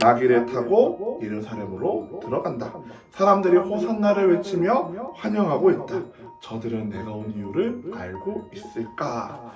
나귀를 타고 예루살렘으로 들어간다. 사람들이 호산나를 외치며 환영하고 있다. 저들은 내가 온 이유를 알고 있을까?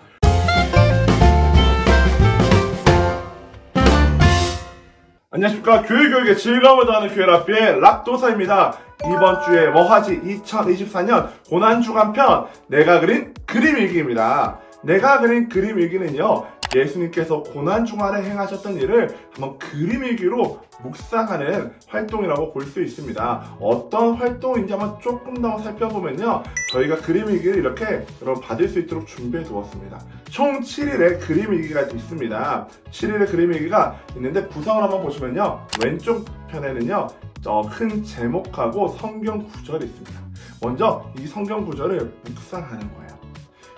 안녕하십니까 교육교육의 즐거움을 더하는 교회 라비의 락도사입니다 이번 주에 뭐하지 2024년 고난주간편 내가 그린 그림 일기입니다 내가 그린 그림 일기는요 예수님께서 고난주간에 행하셨던 일을 한번 그림 일기로 묵상하는 활동이라고 볼 수 있습니다. 어떤 활동인지 한번 조금 더 살펴보면요. 저희가 그림 일기를 이렇게 여러분 받을 수 있도록 준비해 두었습니다. 총 7일의 그림 일기가 있습니다. 7일의 그림 일기가 있는데 구성을 한번 보시면요. 왼쪽 편에는요. 어, 큰 제목하고 성경 구절이 있습니다. 먼저 이 성경 구절을 묵상하는 거예요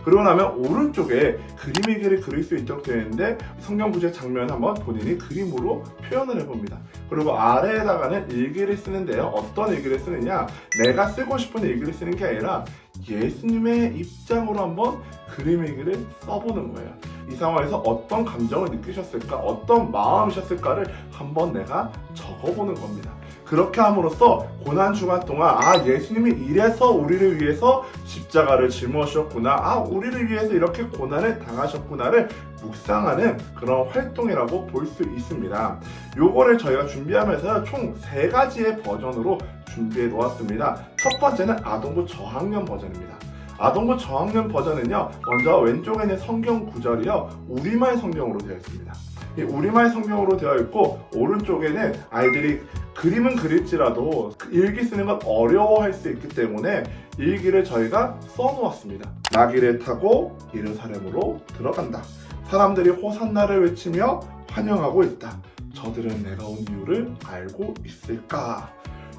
그러고 나면 오른쪽에 그림 일기를 그릴 수 있도록 되어 있는데 성경 구절 장면을 한번 본인이 그림으로 표현을 해봅니다. 그리고 아래에다가는 일기를 쓰는데요. 어떤 일기를 쓰느냐? 내가 쓰고 싶은 일기를 쓰는 게 아니라 예수님의 입장으로 한번 그림 일기를 써보는 거예요. 이 상황에서 어떤 감정을 느끼셨을까, 어떤 마음이셨을까를 한번 내가 적어보는 겁니다. 그렇게 함으로써 고난 주간 동안 아 예수님이 이래서 우리를 위해서 십자가를 짊어지셨구나, 아 우리를 위해서 이렇게 고난을 당하셨구나를 묵상하는 그런 활동이라고 볼 수 있습니다. 요거를 저희가 준비하면서 총 세 가지의 버전으로 준비해 놓았습니다. 첫 번째는 아동부 저학년 버전입니다. 아동부 저학년 버전은요, 먼저 왼쪽에 있는 성경 구절이요, 우리말 성경으로 되어 있습니다. 이 우리말 성경으로 되어 있고, 오른쪽에는 아이들이 그림은 그릴지라도 그 일기 쓰는 건 어려워할 수 있기 때문에 일기를 저희가 써놓았습니다. 나귀를 타고 예루살렘으로 들어간다. 사람들이 호산나를 외치며 환영하고 있다. 저들은 내가 온 이유를 알고 있을까?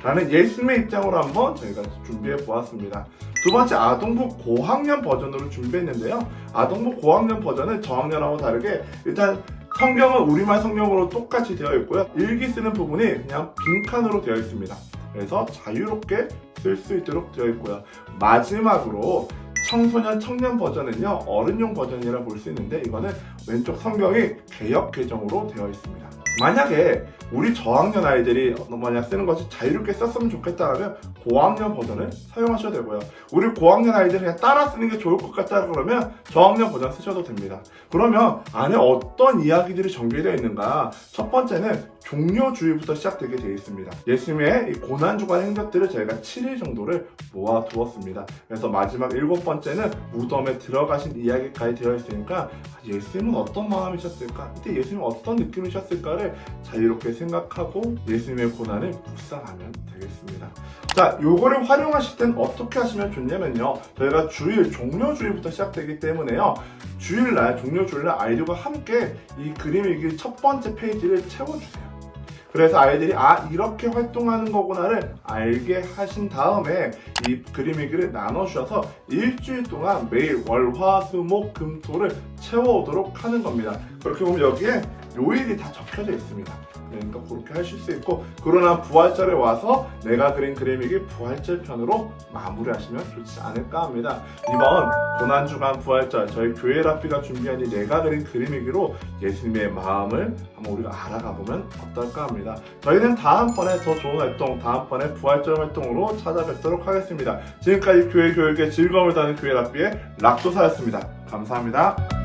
라는 예수님의 입장으로 한번 저희가 준비해 보았습니다. 두 번째 아동부 고학년 버전으로 준비했는데요. 아동부 고학년 버전은 저학년하고 다르게 일단 성경은 우리말 성경으로 똑같이 되어 있고요. 일기 쓰는 부분이 그냥 빈칸으로 되어 있습니다. 그래서 자유롭게 쓸 수 있도록 되어 있고요. 마지막으로 청소년 청년 버전은요 어른용 버전이라 볼 수 있는데 이거는 왼쪽 성경이 개역 개정으로 되어 있습니다. 만약에 우리 저학년 아이들이 만약 쓰는 것이 자유롭게 썼으면 좋겠다면 고학년 버전을 사용하셔도 되고요. 우리 고학년 아이들이 그냥 따라 쓰는 게 좋을 것 같다 그러면 저학년 버전 쓰셔도 됩니다. 그러면 안에 어떤 이야기들이 전개되어 있는가? 첫 번째는 종료주의부터 시작되게 되어 있습니다. 예수님의 이 고난주간 행적들을 저희가 7일 정도를 모아두었습니다. 그래서 마지막 일곱 번째는 무덤에 들어가신 이야기까지 되어 있으니까 예수님은 어떤 마음이셨을까? 이때 예수님은 어떤 느낌이셨을까를 자유롭게 생각하고 예수님의 고난을 묵상하면 되겠습니다. 자, 요거를 활용하실 땐 어떻게 하시면 좋냐면요. 저희가 주일, 종료주일부터 시작되기 때문에요. 주일날, 종료주일날 아이들과 함께 이 그림 일기 첫 번째 페이지를 채워주세요. 그래서 아이들이 아 이렇게 활동하는 거구나를 알게 하신 다음에 이 그림 일기를 나눠주셔서 일주일 동안 매일 월화수목금토를 채워오도록 하는 겁니다. 그렇게 보면 여기에 요일이 다 적혀져 있습니다. 그러니까 그렇게 하실 수 있고 그러나 부활절에 와서 내가 그린 그림이기 부활절 편으로 마무리하시면 좋지 않을까 합니다. 이번 고난주간 부활절 저희 교회 라피가 준비한 이 내가 그린 그림이기로 예수님의 마음을 우리가 알아가 보면 어떨까 합니다. 저희는 다음번에 더 좋은 활동, 다음번에 부활절 활동으로 찾아뵙도록 하겠습니다. 지금까지 교회 교육의 즐거움을 다하는 교회 라피의 락조사였습니다. 감사합니다.